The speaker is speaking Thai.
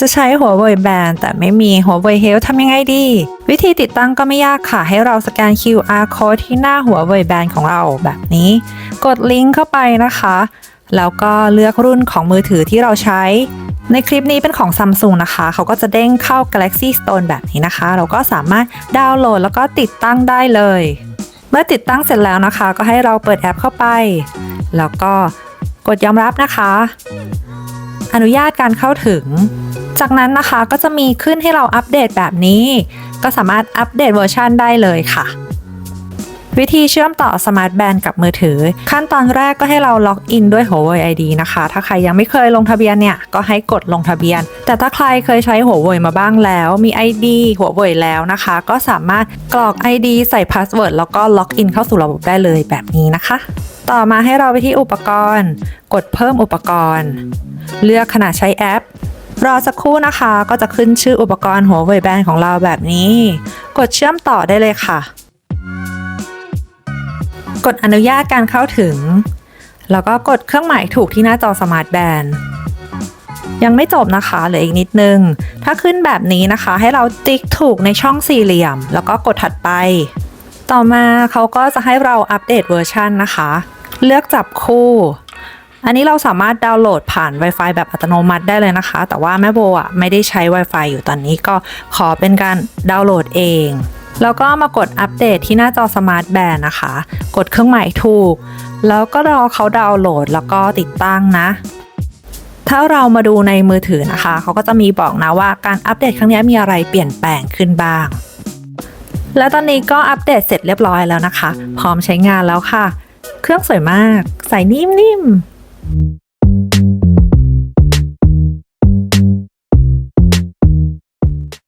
จะใช้หัวเว่ยแบนแต่ไม่มีหัวเว่ยเฮลทำยังไงดี วิธีติดตั้งก็ไม่ยากค่ะ ให้เราสแกน QR code ที่หน้าหัวเว่ยแบนของเราแบบนี้ กดลิงก์เข้าไปนะคะ แล้วก็เลือกรุ่นของมือถือที่เราใช้ ในคลิปนี้เป็นของ Samsung นะคะ เขาก็จะเด้งเข้า Galaxy Store แบบนี้นะคะ เราก็สามารถดาวน์โหลดแล้วก็ติดตั้งได้เลย เมื่อติดตั้งเสร็จแล้วนะคะ ก็ให้เราเปิดแอปเข้าไป แล้วก็กดยอมรับนะคะ อนุญาตการเข้าถึง จากนั้นนะคะก็จะมีขึ้นให้เราอัปเดตแบบนี้ ก็สามารถอัปเดตเวอร์ชันได้เลยค่ะ วิธีเชื่อมต่อสมาร์ทแบนด์กับมือถือ ขั้นตอนแรกก็ให้เราล็อกอินด้วย Huawei ID นะคะ ถ้าใครยังไม่เคยลงทะเบียนเนี่ยก็ให้กดลงทะเบียน แต่ถ้าใครเคยใช้ Huawei มาบ้างแล้ว มี ID Huawei แล้วนะคะ ก็สามารถกรอก ID ใส่พาสเวิร์ดแล้วก็ล็อกอินเข้าสู่ระบบได้เลยแบบนี้นะคะ ต่อมาให้เราไปที่อุปกรณ์ กดเพิ่มอุปกรณ์ เลือกขนาดใช้แอป รอสักครู่นะคะ ก็จะขึ้นชื่ออุปกรณ์หัวเว่ยแบนของเราแบบนี้ กดเชื่อมต่อได้เลยค่ะ กดอนุญาตการเข้าถึง แล้วก็กดเครื่องหมายถูกที่หน้าจอสมาร์ทแบนยังไม่จบนะคะเหลืออีกนิดนึง ถ้าขึ้นแบบนี้นะคะ ให้เราติ๊กถูกในช่องสี่เหลี่ยม แล้วก็กดถัดไป ต่อมาเขาก็จะให้เราอัปเดตเวอร์ชันนะคะ เลือกจับคู่ อันนี้เราสามารถดาวน์โหลดผ่าน Wi-Fi แบบอัตโนมัติได้เลยนะคะ แต่ว่าแม่โบอะไม่ได้ใช้ Wi-Fi อยู่ตอนนี้ก็ขอเป็นการดาวน์โหลดเอง แล้วก็มากดอัปเดตที่หน้าจอสมาร์ทแบนนะคะ กดเครื่องหมายถูก แล้วก็รอเขาดาวน์โหลดแล้วก็ติดตั้งนะถ้าเรามาดูในมือถือนะคะ เขาก็จะมีบอกนะว่าการอัปเดตครั้งนี้มีอะไรเปลี่ยนแปลงขึ้นบ้าง และตอนนี้ก็อัปเดตเสร็จเรียบร้อยแล้วนะคะ พร้อมใช้งานแล้วค่ะ เครื่องสวยมาก ใส่นิ่มๆ